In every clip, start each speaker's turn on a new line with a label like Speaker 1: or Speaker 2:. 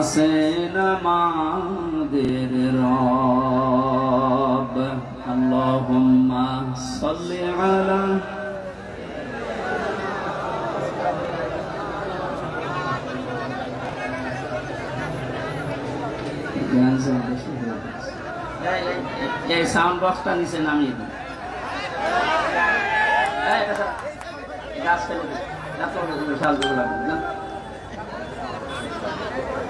Speaker 1: আছেন আমাদের রব আল্লাহুম্মা সাল্লি আলা এই সাউন্ড বক্সটা নিচে নামিয়ে দিন গাছ ফেলে দিন। গাছ ফেলে দিন,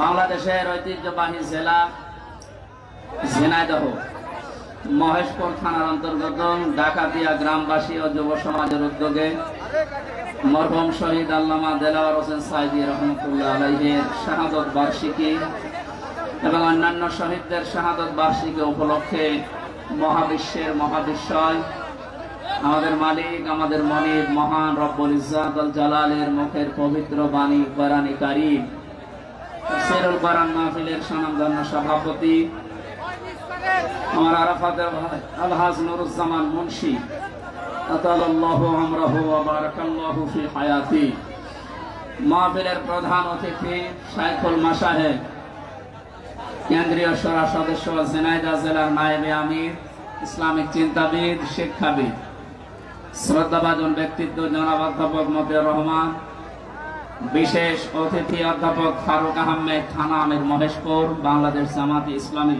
Speaker 1: বাংলাদেশের ঐতিহ্যবাহী জেলা ঝিনাইদহ। মহেশপুর থানার অন্তর্গত ডাকাতিয়া গ্রামবাসী ও যুব সমাজের উদ্যোগে মরহুম শহীদ আল্লামা দেলাওয়ার হোসেন সাইদি রহমতুল্লাহ আলাইহের শাহাদত বার্ষিকী এবং অন্যান্য শহীদদের শাহাদত বার্ষিকী উপলক্ষে মহাবিশ্বের মহাবিশ্বয় আমাদের মালিক, আমাদের মনিব, মহান রব্বুল ইজ্জাত আল জালালের মুখের পবিত্র বাণী, কোরআনে কারীম। সেরুল কোরআন মাহফিলের সুনামধন্য সভাপতি আমার আরাফাতের ভাই আলহাজ নুরুজ্জামান মুন্সি আতালাল্লাহু আমরাহু ওয়া বারাকাল্লাহু ফি হায়াতি। মাহফিলের প্রধান অতিথি শাইখুল মাসাহেব। কেন্দ্রীয় সরা সদস্য ঝিনাইদহ জেলার নায়েবে আমির, ইসলামিক চিন্তাবিদ, শিক্ষাবিদ। শ্রদ্ধাভাজন ব্যক্তিত্ব জনাব অধ্যাপক মতিউর রহমান, বিশেষ অতিথি অধ্যাপক ফারুক আহমেদ, থানা আমির মহেশপুর, বাংলাদেশ জামাতি ইসলামী।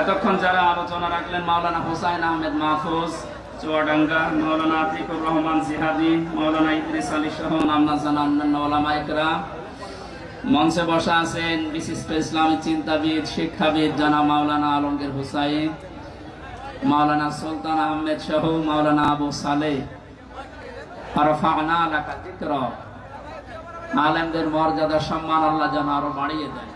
Speaker 1: এতক্ষণ যারা আলোচনা রাখলেন মাওলানা হুসাইন আহমেদ মাহফুজ, চুয়াডাঙ্গা, মাওলানা আতিকুর রহমান জিহাদি, মাওলানা ইদ্রিস আলী সহ নামনা জানা অন্যান্য ওলামা মঞ্চে বসা আছেন বিশিষ্ট ইসলামী চিন্তাবিদ, শিক্ষাবিদ জানা মাওলানা আলমগীর হুসাইন। মাওলানা সুলতান আহমেদ সহ মাওলানা আবু সালে আলেমদের মর্যাদা, সম্মান আল্লাহ যেন আরও বাড়িয়ে দেয়।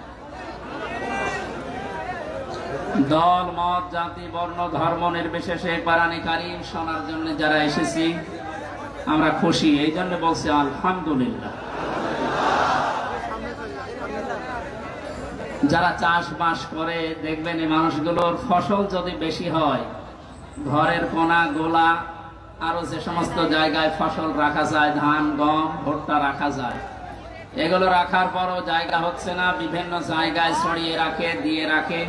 Speaker 1: দল, মত, জাতি, বর্ণ, ধর্ম নির্বিশেষে পারানি কারিম শোনার জন্য যারা এসেছি, আমরা খুশি। এই জন্য বলছি আলহামদুলিল্লাহ। যারা চাষবাস করে, দেখবেন এই মানুষগুলোর ফসল যদি বেশি হয়, ঘরের কোনা গোলা, আরও যে সমস্ত জায়গায় ফসল রাখা যায়, ধান, গম, ভুট্টা রাখা যায়, এগুলো রাখার পরও জায়গা হচ্ছে না, বিভিন্ন জায়গায় ছড়িয়ে রাখে, দিয়ে রাখে।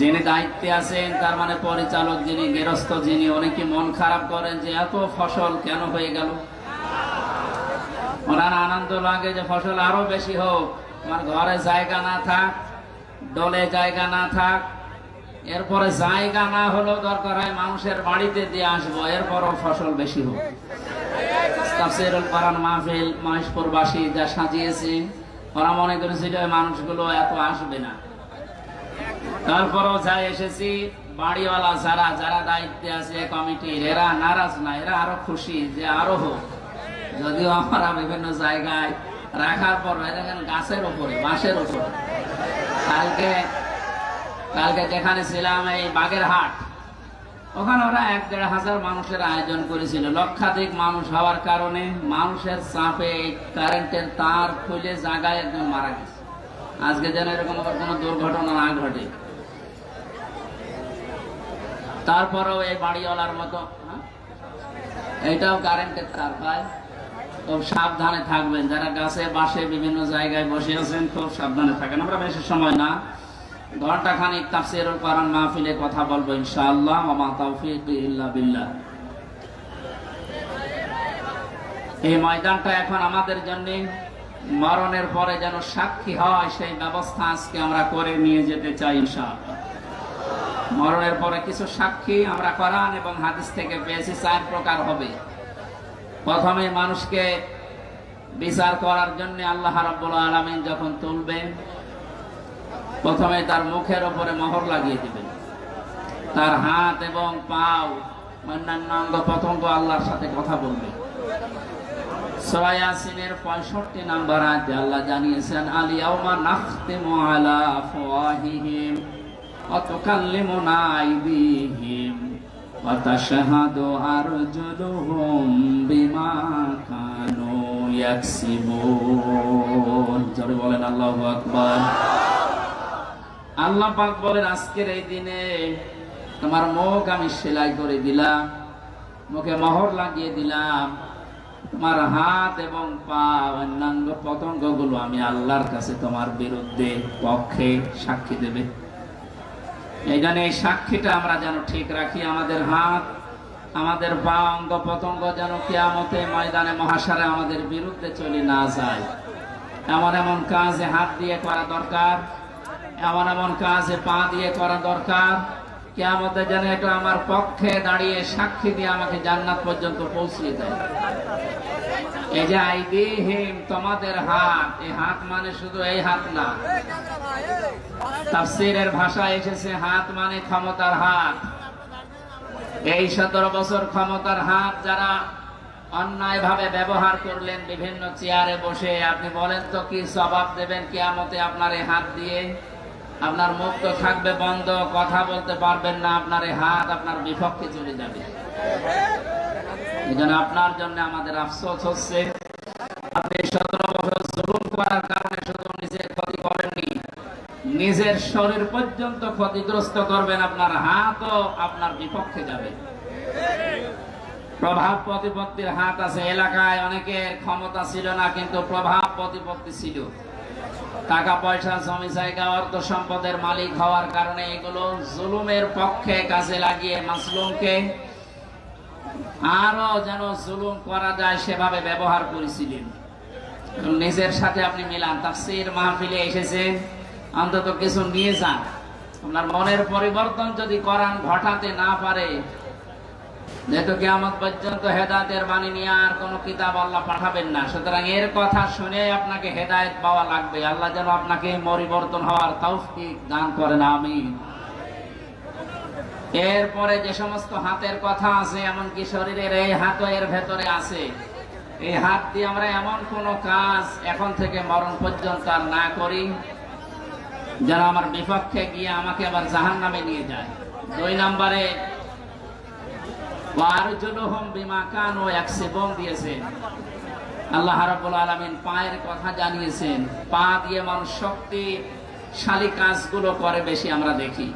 Speaker 1: যিনি দায়িত্বে আছেন, তার মানে পরিচালক যিনি, গেরস্থ যিনি অনেকে মন খারাপ করেন যে এত ফসল কেন হয়ে গেল? ওনার আনন্দ লাগে যে ফসল আরও বেশি হোক। আমার ঘরে জায়গা না থাক ডলে জায়গা না থাক। এরপরে জায়গা না হলেও দরকার হয় মানুষের বাড়িতে দিয়ে আসব, এরপরও ফসল বেশি হোক। মাহফিল যা মনে মানুষগুলো এত আসবে না। এসেছি, বাড়িওয়ালা যারা যারা দায়িত্বে আছে, কমিটির, এরা নারাজ না, এরা আরও খুশি যে আরও হোক। যদিও আমরা বিভিন্ন জায়গায় রাখার পর দেখেন গাছের উপরে, বাঁশের উপরে। কালকে কালকে যেখানে ছিলাম এই বাগের হাট ওখানে ওরা এক দেড় হাজার মানুষের আয়োজন করেছিল। লক্ষাধিক মানুষ হওয়ার কারণে মানুষের চাপে কারেন্টের তার খুলে জায়গায় একজন মারা গেছে। আজকে যেন এরকম কোনো দুর্ঘটনা না ঘটে। তারপরেও এই বাড়িওয়ালার মতো এটাও কারেন্টের তার, ভাই। খুব সাবধানে থাকবেন। যারা গাছে, বাসে, বিভিন্ন জায়গায় বসে আছেন, খুব সাবধানে থাকেন। আমরা বেশি সময় না। ঘণ্টা খানিক তাফসিরুল কোরআন মাহফিলে কথা বলব ইনশাআল্লাহ। ওয়া মা তাওফীক ইল্লা বিল্লাহ। এই ময়দানটা এখন আমাদের জন্য মরণের পরে যেন সাক্ষী হয়, সেই ব্যবস্থা আজকে আমরা করে নিয়ে যেতে চাই ইনশাআল্লাহ। মরণের পরে কিছু সাক্ষী আমরা কোরআন এবং হাদিস থেকে পেয়েছি, চার প্রকার হবে। প্রথমে মানুষকে বিচার করার জন্য আল্লাহ রাব্বুল আলামিন যখন তুলবেন প্রথমে তার মুখের ওপরে মোহর লাগিয়ে দিবেন তার হাত এবং পাও, অন্যান্য অঙ্গ প্রত্যঙ্গ আল্লাহর সাথে কথা বলবে। সূরা ইয়াসিনের 65 নাম্বার আয়াতে আল্লাহ জানিয়েছেন, আল ইয়াউমা নাখতিমু আলা আফওয়াহিহিম ওয়া তুকাল্লিমুনা আইদিহিম। তাশহাদু আরজুলুহুম বিমা কানু ইয়াকসিবুন জোরে বলেন, আল্লাহু আল্লাহ পাক বলেন, আজকের এই তোমার মুখ আমি সেলাই করে দিলাম, মুখে মোহর লাগিয়ে দিলাম। তোমার হাত এবং পা অন্যাঙ্গ পতঙ্গগুলো আমি আল্লাহর কাছে তোমার বিরুদ্ধে পক্ষে সাক্ষী দেবে। জন্য এই সাক্ষীটা আমরা যেন ঠিক রাখি, আমাদের হাত, আমাদের বা অঙ্গ পতঙ্গ যেন কেয়ামতে ময়দানে মহাসারে আমাদের বিরুদ্ধে চলে না যায়। এমন এমন কাজে হাত দিয়ে করা দরকার, এমন এমন কাজে পা দিয়ে করা দরকার। কেয়ামতে যেন এটা আমার পক্ষে দাঁড়িয়ে সাক্ষী দিয়ে আমাকে জান্নাত পর্যন্ত পৌঁছিয়ে দেয়। এই যে আইদিহিম তোমাদের হাত, এই হাত মানে শুধু এই হাত না। তাফসীরের ভাষা এসেছে, হাত মানে ক্ষমতার হাত। এই সতেরো বছর ক্ষমতার হাত যারা অন্যায় ভাবে ব্যবহার করলেন বিভিন্ন চেয়ারে বসে, আপনি বলেন তো কি জবাব দেবেন কেয়ামতে আপনার এই হাত দিয়ে? আপনার মুখ তো থাকবে বন্ধ, কথা বলতে পারবেন না, আপনার এই হাত আপনার বিপক্ষে চলে যাবে। আপনার জন্য আমাদের আফসোস হচ্ছে, আপনি সতেরো বছর জুলুম করার কারণে শুধু নিজের ক্ষতি করেননি, নিজের শরীর পর্যন্ত ক্ষতিগ্রস্ত করবেন, আপনার হাতও আপনার বিপক্ষে যাবে। প্রভাব প্রতিপত্তির হাত আছে, এলাকায় অনেকের ক্ষমতা ছিল না, কিন্তু প্রভাব প্রতিপত্তি ছিল। টাকা পয়সা জমি জায়গা অর্থ সম্পদের মালিক হওয়ার কারণে এগুলো জুলুমের পক্ষে কাজে লাগিয়ে মাসলুমকে আরও যেন জুলুম করা যায় সেভাবে ব্যবহার করেছিলেন। নিজের সাথে আপনি মিলান, তাফসীর মাহফিলে এসেছে, অন্তত কিছু নিয়ে যান। আপনার মনের পরিবর্তন যদি করান, ঘটাতে না পারে যেহেতু কেয়ামত পর্যন্ত হেদায়তের বাণী নিয়ে আর কোনো কিতাব আল্লাহ পাঠাবেন না। সুতরাং এর কথা শুনে আপনাকে হেদায়েত পাওয়া লাগবে। আল্লাহ যেন আপনাকে পরিবর্তন হওয়ার তৌফিক দান করেন, আমিন। এরপরে যে সমস্ত হাতের কথা আছে, এমনকি শরীরের এই হাতও এর ভেতরে আছে। এই হাত দিয়ে আমরা এমন কোন কাজ এখন থেকে মরণ পর্যন্ত আর না করি, যেন আমার বিপক্ষে গিয়ে আমাকে আবার জাহান নামে নিয়ে যায়। দুই নম্বরে আমরা দেখি।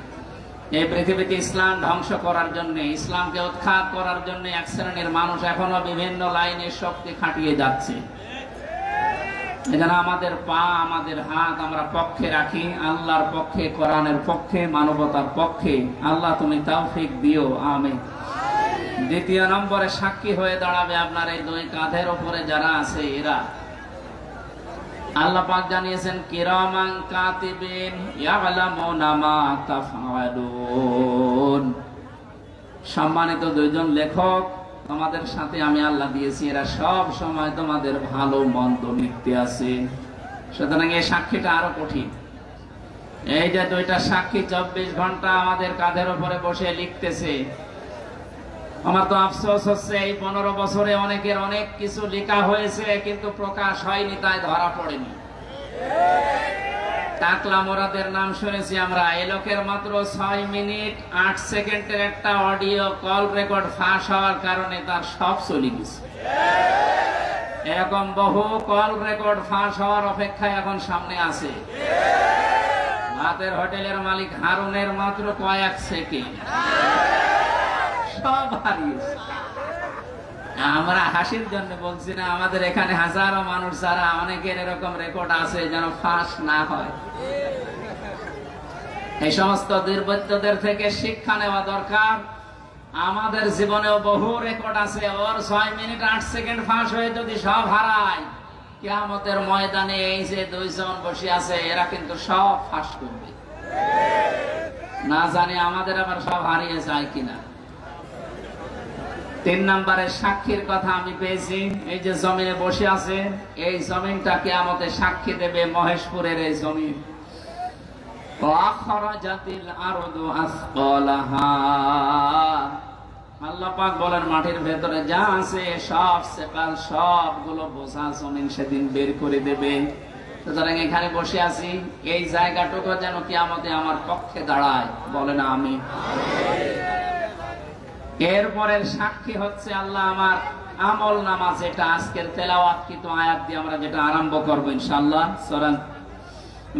Speaker 1: এই পৃথিবীতে ইসলাম ধ্বংস করার জন্য, ইসলামকে উৎখাত করার জন্য এক শ্রেণির মানুষ এখনও বিভিন্ন লাইনে শক্তি খাটিয়ে যাচ্ছে। এখানে আমাদের পা, আমাদের হাত আমরা পক্ষে রাখি, আল্লাহর পক্ষে, কোরআনের পক্ষে, মানবতার পক্ষে। আল্লাহ তুমি তৌফিক দিও, আমিন। দ্বিতীয় নম্বরে সাক্ষী হয়ে দাঁড়াবে আপনার এই দুই কাঁধের উপরে যারা আছে এরা। আল্লাহ পাক জানিয়েছেন, কিরামান কাতিবিন ইয়ালামুনা মা তাফআলুন। সম্মানিত দুইজন লেখক, তোমাদের সাথে আমি আল্লাহ দিয়েছি, এরা সব সময় তোমাদের ভালো, মন্দ লিখতে আছে। সুতরাং এই সাক্ষীটা আরও কঠিন। এই যে দুইটা সাক্ষী চব্বিশ ঘণ্টা আমাদের কাঁধের উপরে বসে লিখতেছে আমার তো আফসোস হচ্ছে এই পনেরো বছরে অনেকের অনেক কিছু লেখা হয়েছে, কিন্তু প্রকাশ হয়নি, তাই ধরা পড়েনি। টাকলা মোরাদের নাম শুনেছি আমরা। এই লোকের মাত্র ছয় মিনিট আট সেকেন্ডের একটা অডিও কল রেকর্ড ফাঁস হওয়ার কারণে তার সব চলে গেছে। এরকম বহু কল রেকর্ড ফাঁস হওয়ার অপেক্ষায় এখন সামনে আছে। ভাতের হোটেলের মালিক হারুনের মাত্র কয়েক সেকেন্ড। আমরা হাসির জন্য বলছি না, আমাদের এখানে হাজারো মানুষ যারা অনেকের এরকম রেকর্ড আছে যেন ফাঁস না হয়। এই সমস্ত দুর্বৃত্তদের থেকে শিক্ষা নেওয়া দরকার। আমাদের জীবনেও বহু রেকর্ড আছে, ওর ছয় মিনিট আট সেকেন্ড ফাঁস হয়ে যদি সব হারায়, কেয়ামতের ময়দানে এই যে দুইজন বসে আছে, এরা কিন্তু সব ফাঁস করবে। না জানি আমাদের আবার সব হারিয়ে যায় কিনা। তিন নম্বরের সাক্ষীর কথা আমি পেয়েছি। এই যে জমিনে বসে আছে, এই জমিনটাকে আমাদের সাক্ষী দেবে মহেশপুরের এই জমিন। বলেন, মাটির ভেতরে যা আছে, সব সেকাল সবগুলো বোঝা জমিন সেদিন বের করে দেবে। সুতরাং এখানে বসে আছি। এই জায়গাটুকু যেন কিয়ামতে আমার পক্ষে দাঁড়ায়, বলেন আমি এরপরের সাক্ষী হচ্ছে আল্লাহ আমার আমল নামা যেটা আজকের তেলাওয়াত কিন্তু আয়াত দিয়ে আমরা যেটা আরম্ভ করবো ইনশাআল্লাহ সরান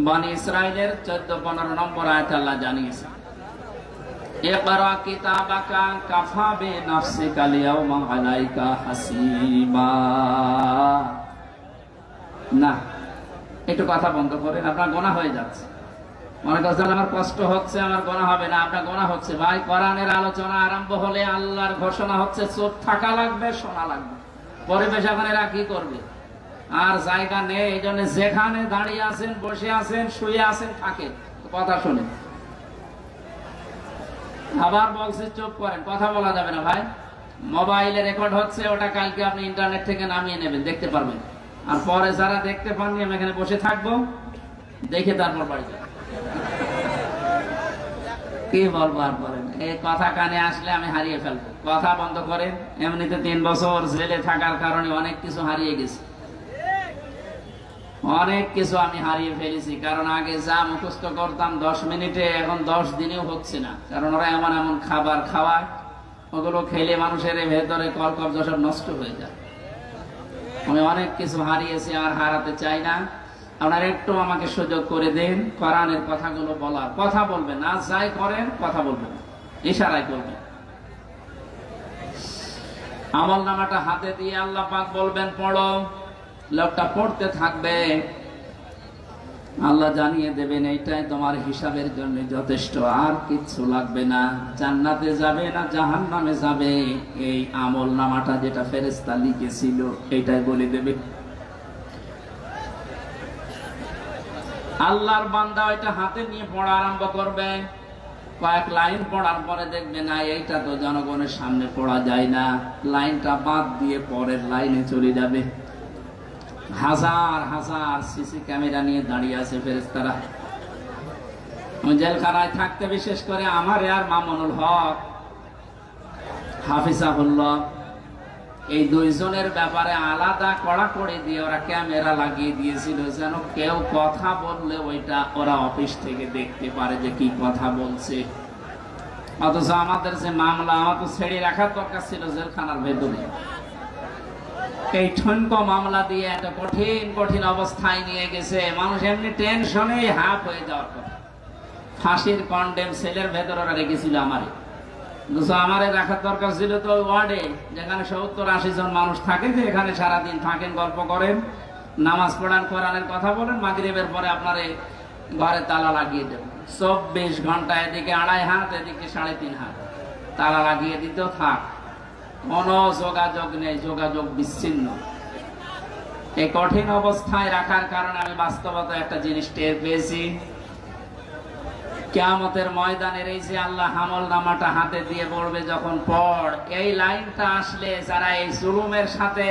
Speaker 1: বানি ইসরায়েলের চোদ্দ পনেরো নম্বর আয়াত আল্লাহ জানিয়েছে اقرا كتابك كفى بنفسك اليوم عليك حسيبا না একটু কথা বন্ধ করেন আপনার গোনা হয়ে যাচ্ছে মনে করছেন আমার কষ্ট হচ্ছে, আমার গোনা হবে না, আপনার গোনা হচ্ছে। ভাই, কোরআনের আলোচনা আরম্ভ হলে আল্লাহর ঘোষণা হচ্ছে, চোখ থাকা লাগবে, শোনা লাগবে। পরিবেশ এখন এরা কি করবে? আর জায়গা নেই, এই জন্য যেখানে দাঁড়িয়ে আছেন, বসে আছেন, শুয়ে আছেন, থাকেন। কথা শুনে আবার বলছে, চুপ করেন, কথা বলা যাবে না ভাই। মোবাইলে রেকর্ড হচ্ছে, ওটা কালকে আপনি ইন্টারনেট থেকে নামিয়ে নেবেন, দেখতে পারবেন। আর পরে যারা দেখতে পাননি, আমি এখানে বসে থাকব, দেখে তারপর বাড়ি যাব। কি বলব আর বলেন এই কথা কানে আসলে আমি হারিয়ে ফেলব। কথা বন্ধ করেন, এমনিতে তিন বছর জেলে থাকার কারণে অনেক কিছু হারিয়ে গেছে। অনেক কিছু আমি হারিয়ে ফেলেছি, কারণ আগে যা মুখস্থ করতাম দশ মিনিটে, এখন দশ দিনেও হচ্ছে না। কারণ ওরা এমন এমন খাবার খাওয়ায়, ওগুলো খেলে মানুষের ভেতরে কলকব্জ সব নষ্ট হয়ে যায়। আমি অনেক কিছু হারিয়েছি আর হারাতে চাই না। আপনারা একটু আমাকে সুযোগ করে দেন, কোরআনের কথাগুলো বলার। কথা বলবেন, না যাই করেন, কথা বলবেন। ইশারায় করবেন আমল নামাটা হাতে দিয়ে আল্লাহ পাক বলবেন, পড়ো। লোকটা পড়তে থাকবে। আল্লাহ জানিয়ে দেবেন, এইটাই তোমার হিসাবের জন্য যথেষ্ট। আর কিচ্ছু লাগবে না। জান্নাতে যাবে না জাহান নামে যাবে। এই আমল নামাটা যেটা ফেরেস্তা লিখেছিল, এইটাই বলে দেবে। আল্লাহর বান্দা ওইটা হাতে নিয়ে পড়া আরম্ভ করবে। কয়েক লাইন পড়ার পরে দেখবে, না, এইটা তো জনগণের সামনে পড়া যায় না। লাইনটা বাদ দিয়ে পরের লাইনে চলে যাবে। হাজার হাজার সিসি ক্যামেরা নিয়ে দাঁড়িয়ে আছে ফেরেস্তারা আমি জেলখানায় থাকতে বিশেষ করে আমার আর মামুনুল হক, হাফিজাহুল্লাহ এই দুইজনের ব্যাপারে আলাদা কড়া করে দিয়ে ওরা ক্যামেরা লাগিয়ে দিয়েছিল যেন কেউ কথা বললে ওইটা ওরা অফিস থেকে দেখতে পারে যে কি কথা বলছে। অথচ আমাদের যে মামলা, আমার তো ছেড়ে রাখার দরকার ছিল জেলখানার ভেতরে। এই ঠনক মামলা দিয়ে একটা কঠিন কঠিন অবস্থায় নিয়ে গেছে। মানুষ এমনি টেনশনে হাফ হয়ে যাওয়ার কথা। ফাঁসির কন্ডেম সেলের ভেতর ওরা রেখেছিল আমারে। আমারে রাখার দরকার ছিল তো ওয়ার্ডে, যেখানে সত্তর আশি জন মানুষ থাকে যে এখানে সারাদিন থাকেন, গল্প করেন, নামাজ পড়ান, কোরআনের কথা বলেন, মাগরিবের পরে আপনার ঘরে তালা লাগিয়ে দেবেন চব্বিশ ঘণ্টা এদিকে আড়াই হাত, এদিকে সাড়ে তিন হাত। তালা লাগিয়ে দিতেও থাক। কোনো যোগাযোগ নেই, যোগাযোগ বিচ্ছিন্ন। এই কঠিন অবস্থায় রাখার কারণে আমি বাস্তবতা একটা জিনিস টের পেয়েছি। কেয়ামতের ময়দানের এই যে আল্লাহ হামল নামাটা হাতে দিয়ে পড়বে যখন পড়, এই লাইনটা আসলে যারা এই জুলুমের সাথে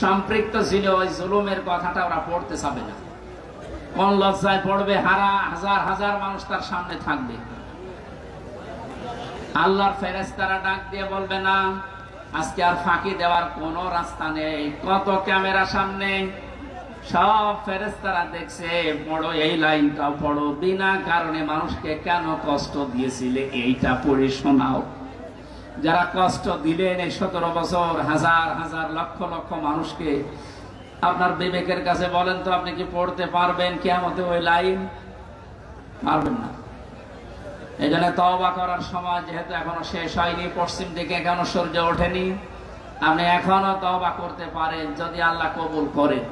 Speaker 1: সম্পৃক্ত ছিল, ওই জুলুমের কথাটা ওরা পড়তে চাবে না। কোন লজ্জায় পড়বে? হারা, হাজার হাজার মানুষ তার সামনে থাকবে। আল্লাহর ফেরেস্তারা ডাক দিয়ে বলবে, না, আজকে আর ফাঁকি দেওয়ার কোনো রাস্তা নেই। কত ক্যামেরা সামনে সব ফেরেস্তারা দেখছে পড়ো এই লাইনটাও পড়ো, বিনা কারণে মানুষকে কেন কষ্ট দিয়েছিলে? এইটা পড়ে শোনাও। যারা কষ্ট দিলেন এই সতেরো বছর, হাজার হাজার, লক্ষ লক্ষ মানুষকে, আপনার বিবেকের কাছে বলেন তো, আপনি কি পড়তে পারবেন কেমতে ওই লাইন? পারবেন না। এই জন্য তবা করার সময় যেহেতু এখনও শেষ হয়নি, পশ্চিম দিকে এখনও সূর্য ওঠেনি, আপনি এখনও তবা করতে পারেন যদি আল্লাহ কবুল করেন।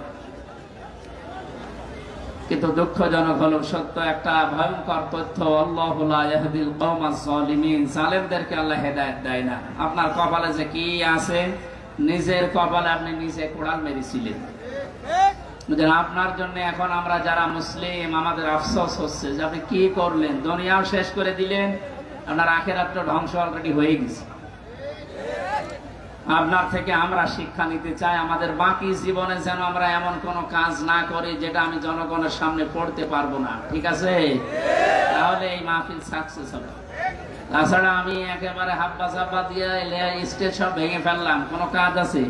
Speaker 1: কিন্তু দুঃখজনক হলো, সত্য একটা ভয়ঙ্কর তথ্য, আল্লাহ জালেমদেরকে আল্লাহ হেদায়ত দেয় না। আপনার কপালে যে কি আছে, নিজের কপালে আপনি নিজে কোড়াল মেরেছিলেন। আপনার জন্য এখন আমরা যারা মুসলিম, আমাদের আফসোস হচ্ছে যে আপনি কি করলেন? দুনিয়াও শেষ করে দিলেন, আপনার আখেরাত ধ্বংস অলরেডি হয়ে গেছে। আপনার থেকে আমরা শিক্ষা নিতে চাই। আমাদের বাকি জীবনে যেন আমরা এমন কোন কাজ না করি যেটা আমি জনগণের সামনে পড়তে পারব না। ঠিক আছে? তাহলে এই মাহফিল সাকসেস হবে। তাছাড়া আমি একেবারে হাব্বা চাব্বা দিয়ে স্টেজ সব ভেঙে ফেললাম। কোনো কাজ আছে?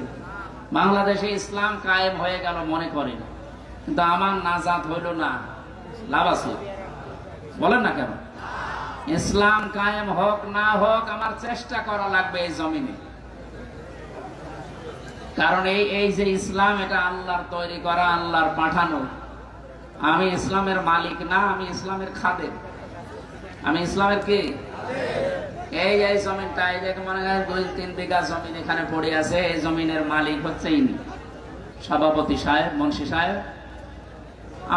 Speaker 1: বাংলাদেশে ইসলাম কায়েম হয়ে গেল মনে করেন। কিন্তু আমার নাজাত হইল না। লাভ আছে? বলেন না কেন? ইসলাম কায়েম হোক না হোক আমার চেষ্টা করা লাগবে এই জমিনে। কারণ এই এই যে ইসলাম, এটা আল্লাহর তৈরি করা, আল্লাহর পাঠানো। আমি ইসলামের মালিক না, আমি ইসলামের খাদেম। আমি ইসলামের কি? এই এই জমিনটা, এই যে মনে হয় দুই, তিন বিঘা জমিন এখানে পড়ে আছে, এই জমিনের মালিক হচ্ছে ইনি। সভাপতি সাহেব, মুন্সি সাহেব।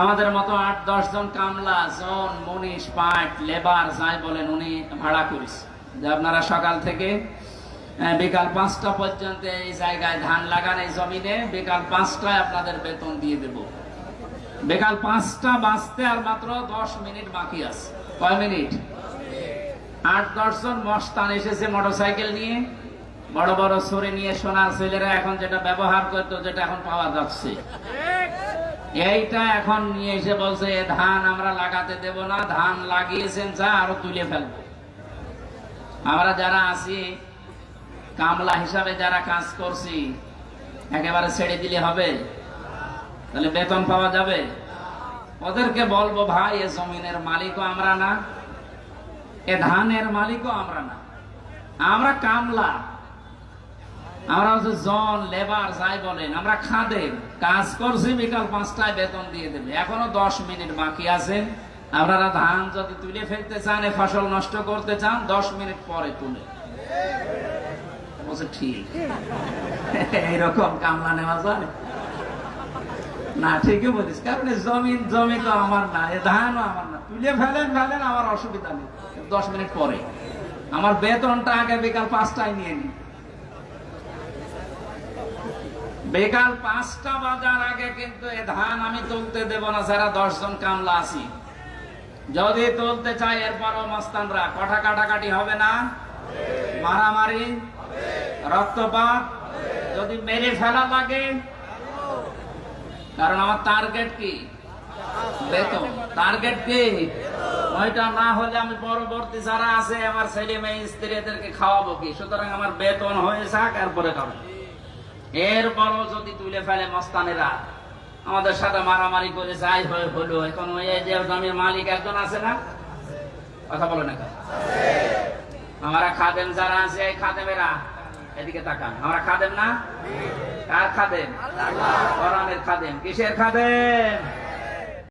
Speaker 1: আমাদের মতো আট, দশ জন কামলা, জন মনীষ পাট, লেবার, যাই বলেন, উনি ভাড়া করিস যে আপনারা সকাল থেকে বিকাল পাঁচটা পর্যন্ত এই জায়গায় ধান লাগান, এই জমিনে বিকাল পাঁচটায় আপনাদের বেতন দিয়ে দেব। বিকাল পাঁচটা বাঁচতে আর মাত্র দশ মিনিট বাকি আছে। কয় মিনিট? আট দশজন মস্তান এসেছে মোটরসাইকেল নিয়ে। বড় বড় সরে নিয়ে সোনার ছেলেরা এখন যেটা ব্যবহার করতো, যেটা এখন পাওয়া যাচ্ছে। এইটা এখন নিয়ে এসে বলছে ধান আমরা লাগাতে দেব না, ধান লাগিয়েছেন যা, আরও তুলে ফেলব। আমরা যারা আছি কামলা হিসাবে যারা কাজ করছি, একেবারে ছেড়ে দিলে হবে? তাহলে বেতন পাওয়া যাবে? ওদেরকে বলব, ভাই, এ জমিনের মালিকও আমরা না, এ ধানের মালিকও আমরা না। আমরা কামলা। আমরা হচ্ছে জন, লেবার, যাই বলেন, আমরা খাদে। কাজ করছি, বিকাল পাঁচটায় বেতন দিয়ে দেবে। এখনও দশ মিনিট বাকি আছে। আপনারা ধান যদি তুলে ফেলতে চান, এ ফসল নষ্ট করতে চান, দশ মিনিট পরে তুলে। বলছে ঠিক এইরকম কামলা নেওয়া যায়। না, ঠিকই বলিস। কারণ জমিন, জমি তো আমার না এ ধানও আমার না। তুলে ফেলেন ফেলেন, আমার অসুবিধা নেই। দশ মিনিট পরে। আমার বেতনটা আগে বিকাল পাঁচটায় নিয়ে নি বিকাল পাঁচটা বাজার আগে কিন্তু এ ধান আমি তুলতে দেব না, যারা দশজন কামলা আছি। যদি তুলতে চাই, এরপরও মস্তানরা। কঠা কাটাকাটি হবে না? মারামারি? রক্তপাত যদি মেরে ফেলা লাগে। কারণ আমার টার্গেট কি? বেতন। টার্গেট কি? ওইটা না হলে আমি পরবর্তী যারা আছে আমার ছেলে মেয়ে স্ত্রীদেরকে খাওয়াবো কি? সুতরাং আমার বেতন হয়ে যাক এরপরে খাব। এরপরও যদি তুলে ফেলে মস্তানেরা আমাদের সাথে মারামারি করে যাই হয়ে হলো এখন ওই যে জমির মালিক একজন আছে না? কথা বলে না? আমরা খাদেম যারা আছে খাদেমেরা এদিকে তাকান। আমরা খাদেম না? কার খাদেম? কোরআনের খাদেম। কিসের খাদেম?